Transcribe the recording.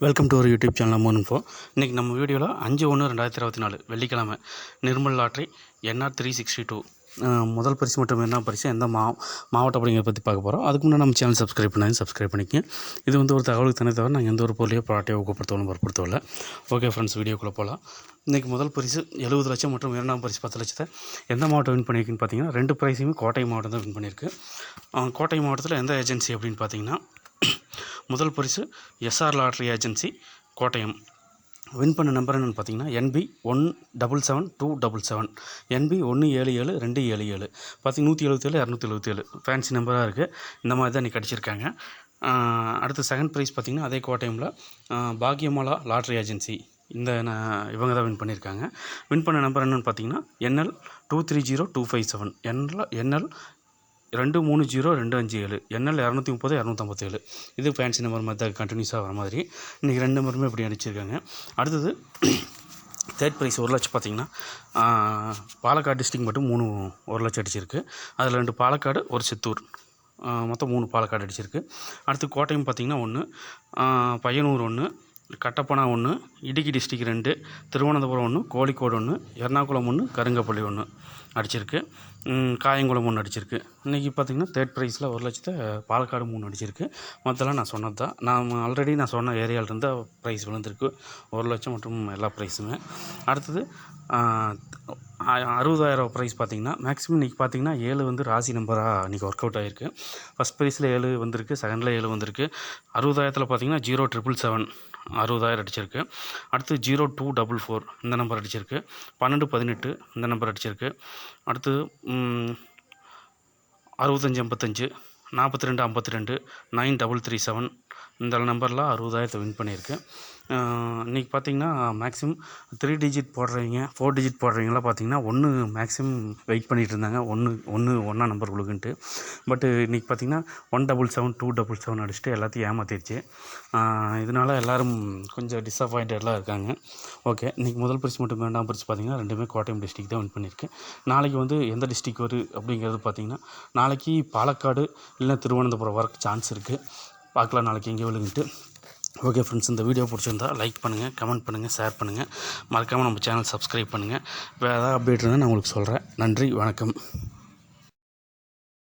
Welcome to ஒரு YouTube channel மோன் ஃபோ இன்றைக்கி நம்ம வீடியோவில் அஞ்சு ஒன்று ரெண்டாயிரத்தி இருபத்தி நாலு வெள்ளிக்கிழமை Nirmal lottery NR three sixty two முதல் பரிசு மற்றும் என்ன பரிசு எந்த மா மாவட்டம் அப்படிங்கிறத பற்றி பார்க்க போகிறோம் அதுக்கு முன்னாடி நம்ம சேனல் சப்ஸ்கிரைப் பண்ணி சப்ஸ்கிரைப் பண்ணிக்க இது வந்து ஒரு தகவலுக்கு தானே தவிர நாங்கள் எந்த ஒரு பொருளையோ ப்ராட்டையோ ஊக்கப்படுத்தவும் வற்புறுத்தவில்லை ஓகே ஃப்ரெண்ட்ஸ் வீடியோக்குள்ளே போகலாம் இன்றைக்கி முதல் பரிசு எழுபது லட்சம் மற்றும் இரண்டாம் பரிசு பத்து லட்சத்தை எந்த மாவட்டம் வின் பண்ணியிருக்குன்னு பார்த்தீங்கன்னா ரெண்டு ப்ரைஸையுமே கோட்டை மாவட்டம் தான் வின் பண்ணியிருக்கு கோட்டை மாவட்டத்தில் எந்த ஏஜென்சி அப்படின்னு பார்த்தீங்கன்னா முதல் பரிசு SR lottery agency Kottayam. Win பண்ண நம்பர் என்னென்னு பார்த்தீங்கன்னா NP one double seven two double seven NP ஒன்று ஏழு ஏழு ரெண்டு ஏழு ஏழு. பார்த்திங்க நூற்றி எழுபத்தேழு இரநூத்தி எழுபத்தேழு ஃபேன்சி நம்பராக இருக்குது இந்த மாதிரி தான் இன்றைக்கி கிடச்சிருக்காங்க அடுத்து செகண்ட் ப்ரைஸ் பார்த்தீங்கன்னா அதே கோட்டயமில் பாக்யமாலா லாட்ரி ஏஜென்சி இந்த இவங்க தான் வின் பண்ணியிருக்காங்க. வின் பண்ண நம்பர் என்னென்னு பார்த்தீங்கன்னா NL two three zero two five seven NL NL ரெண்டு மூணு ஜீரோ ரெண்டு அஞ்சு ஏழு. என்எல் இரநூத்தி முப்பது இரநூத்தம்பத்தேழு. இது ஃபேன்சி நம்பர் மாதிரி தான் கண்டினியூஸாக வர மாதிரி. இன்றைக்கி ரெண்டு நம்பருமே இப்படி அடிச்சிருக்காங்க. அடுத்தது தேர்ட் ப்ரைஸ் ஒரு லட்சம் பார்த்தீங்கன்னா பாலக்காடு டிஸ்ட்ரிக் மட்டும் மூணு ஒரு லட்சம் அடிச்சிருக்கு. அதில் ரெண்டு பாலக்காடு ஒரு சித்தூர். மொத்தம் மூணு பாலக்காடு அடிச்சிருக்கு. அடுத்து கோட்டையம் பார்த்தீங்கன்னா ஒன்று பையனூர் ஒன்று கட்டப்பனா ஒன்று இடுக்கி டிஸ்ட்ரிக் ரெண்டு திருவனந்தபுரம் ஒன்று கோழிக்கோடு ஒன்று எர்ணாகுளம் ஒன்று கருங்கப்பள்ளி ஒன்று அடிச்சிருக்கு. காயங்குளம் ஒன்று அடிச்சிருக்கு. இன்றைக்கி பார்த்தீங்கன்னா தேர்ட் ப்ரைஸில் ஒரு லட்சத்தை பாலக்காடு மூணு அடிச்சிருக்கு. மற்றெல்லாம் நான் சொன்னது தான். நான் ஆல்ரெடி நான் சொன்ன ஏரியாவிலேருந்து ப்ரைஸ் விழுந்திருக்கு. ஒரு லட்சம் மற்றும் எல்லா ப்ரைஸுமே அடுத்தது அறுபதாயிரம் ப்ரைஸ் பார்த்தீங்கன்னா மேக்ஸிமம் இன்றைக்கி பார்த்தீங்கன்னா ஏழு வந்து ராசி நம்பராக இன்றைக்கி ஒர்க் அவுட் ஆகிருக்கு ஃபஸ்ட் ப்ரைஸில் ஏழு வந்திருக்கு செகண்டில் ஏழு வந்திருக்கு. அறுபதாயிரத்தில் பார்த்தீங்கன்னா ஜீரோ ட்ரிபிள் செவன் அறுபதாயிரம் அடிச்சிருக்கு. அடுத்து ஜீரோ டூ டபுள் ஃபோர் இந்த நம்பர் அடிச்சிருக்கு. பன்னெண்டு பதினெட்டு இந்த நம்பர் அடிச்சிருக்கு. அடுத்து அறுபத்தஞ்சி அறுபத்தஞ்சு ஐம்பத்தஞ்சு நாற்பத்தி ரெண்டு ஐம்பத்தி ரெண்டு நைன் டபுள் த்ரீ செவன். இந்த நம்பர்லாம் அறுபதாயிரத்தை வின் பண்ணியிருக்கேன் இன்றைக்கி பார்த்தீங்கன்னா மேக்ஸிமம் த்ரீ டிஜிட் போடுறவங்க ஃபோர் டிஜிட் போடுறவங்களாம் பார்த்தீங்கன்னா ஒன்று மேக்ஸிமம் வெயிட் பண்ணிகிட்டு இருந்தாங்க. ஒன்று ஒன்று ஒன்றா நம்பர் கொடுக்குன்ட்டு. பட்டு இன்றைக்கி பார்த்தீங்கன்னா one double seven two double seven அடிச்சுட்டு எல்லாத்தையும் ஏமாத்திருச்சு. இதனால் எல்லோரும் கொஞ்சம் டிஸப்பாயிண்டட்லாம் இருக்காங்க. ஓகே இன்றைக்கி முதல் பரிசு மட்டும் வேண்டாம். பரிசு பார்த்தீங்கன்னா ரெண்டுமே கோட்டயம் டிஸ்ட்ரிக் தான் வின் பண்ணியிருக்கேன் நாளைக்கு வந்து எந்த டிஸ்ட்ரிக் வரும் அப்படிங்கிறது பார்த்தீங்கன்னா நாளைக்கு பாலக்காடு இல்லைன்னா திருவனந்தபுரம் வரக்கு சான்ஸ் இருக்குது பார்க்கலாம் நாளைக்கு எங்கேயோ விழுந்துட்டு. ஓகே ஃப்ரெண்ட்ஸ் இந்த வீடியோ பிடிச்சிருந்தா லைக் பண்ணுங்கள் கமெண்ட் பண்ணுங்கள் ஷேர் பண்ணுங்கள் மறக்காமல் நம்ம சேனல் சப்ஸ்கிரைப் பண்ணுங்கள் வேறு ஏதாவது அப்டேட் இருந்தால் நான் உங்களுக்கு சொல்கிறேன் நன்றி வணக்கம்.